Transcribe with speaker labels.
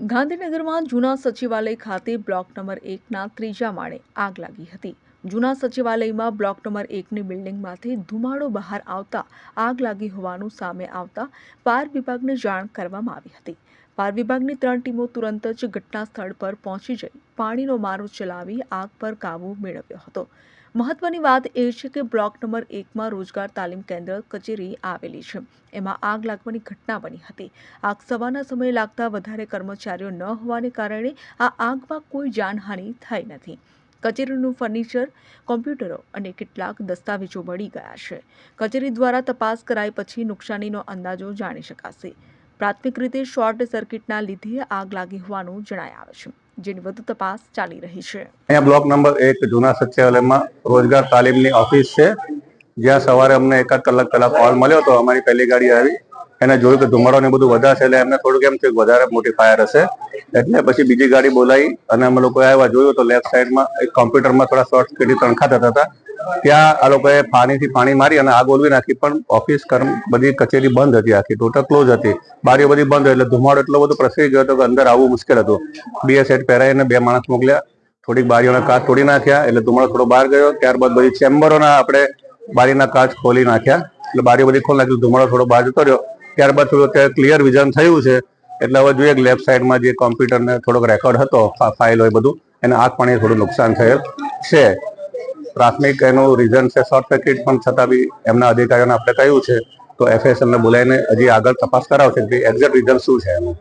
Speaker 1: ગાંધીનગરમાં જૂના સચિવાલય ખાતે બ્લોક નંબર એકના ત્રીજા માળે આગ લાગી હતી. જૂના સચિવાલયમાં બ્લોક નંબર એકની બિલ્ડિંગમાંથી ધુમાડો બહાર આવતા આગ લાગી હોવાનું સામે આવતા પાર વિભાગને જાણ કરવામાં આવી હતી. પાર વિભાગની ત્રણ ટીમો તુરંત જ ઘટના સ્થળ પર પહોંચી જઈ પાણીનો મારો ચલાવી આગ પર કાબૂ મેળવ્યો હતો. મહત્વની વાત એ છે કે બ્લોક નંબર એકમાં રોજગાર તાલીમ કેન્દ્ર કચેરી આવેલી છે. એમાં આગ લાગવાની ઘટના બની હતી. આગ સવારના સમયે લાગતા વધારે કર્મચારીઓ ન હોવાને કારણે આ આગમાં કોઈ જાનહાનિ થઈ નથી. કચેરીનું ફર્નિચર, કોમ્પ્યુટરો અને કેટલાક દસ્તાવેજો મળી ગયા છે. કચેરી દ્વારા તપાસ કરાઈ પછી નુકસાનીનો અંદાજો જાણી શકાશે. પ્રાથમિક રીતે શોર્ટ સર્કિટના લીધે આગ લાગી હોવાનું જણાય આવે છે, જેની વધુ તપાસ ચાલી રહી છે.
Speaker 2: અહીંયા બ્લોક નંબર એક, જૂના સચિવાલયમાં રોજગાર તાલીમની ઓફિસ છે. જ્યાં સવારે અમને એકાદ કલાક પહેલા કોલ મળ્યો હતો અમારી પહેલી ગાડી આવી. એને જોયું કે ધુમાડો ને બધું વધારે એટલે એમને થોડુંક એમ થયું વધારે મોટી ફાયર હશે. એટલે પછી બીજી ગાડી બોલાવી અને અમે લોકો આવ્યા. જોયું તો લેફ્ટ સાઈડમાં એક કોમ્પ્યુટરમાં થોડા શોર્ટ સર્કિટ તણખા થતા હતા. ત્યાં આ લોકોએ પાણીથી પાણી મારી અને આગ ઓલવી નાખી. પણ ઓફિસ કર્મ બધી કચેરી બંધ હતી આખી. ટોટલ ક્લોઝ હતી. બારીઓ બધી બંધ એટલે ધુમાડો એટલો બધો પ્રસરી ગયો હતો કે અંદર આવવું મુશ્કેલ હતું. બે સેટ પહેરાઈને બે માણસ મોકલ્યા. થોડીક બારીઓના કાચ તોડી નાખ્યા. એટલે ધુમાડો થોડો બહાર ગયો. ત્યારબાદ બધી ચેમ્બરોના આપણે બારીના કાચ ખોલી નાખ્યા. એટલે બારીઓ બધી ખોલી નાખી. ધુમાડો થોડો બહાર જતો રહ્યો. ત્યારબાદ થોડું અત્યારે ક્લિયર વિઝન થયું છે. એટલે હવે જોઈએ લેફ્ટ સાઈડમાં જે કોમ્પ્યુટરને થોડોક રેકોર્ડ હતો ફાઇલ હોય બધું, એને આગ પાણી થોડું નુકસાન થયેલ છે. પ્રાથમિક એનું રીઝન છે શોર્ટ સર્કિટ પણ છતાં બી એમના અધિકારીઓને આપણે કહ્યું છે, તો એફએસએલને બોલાવીને હજી આગળ તપાસ કરાવશે કે એક્ઝેક્ટ રીઝન શું છે એનું.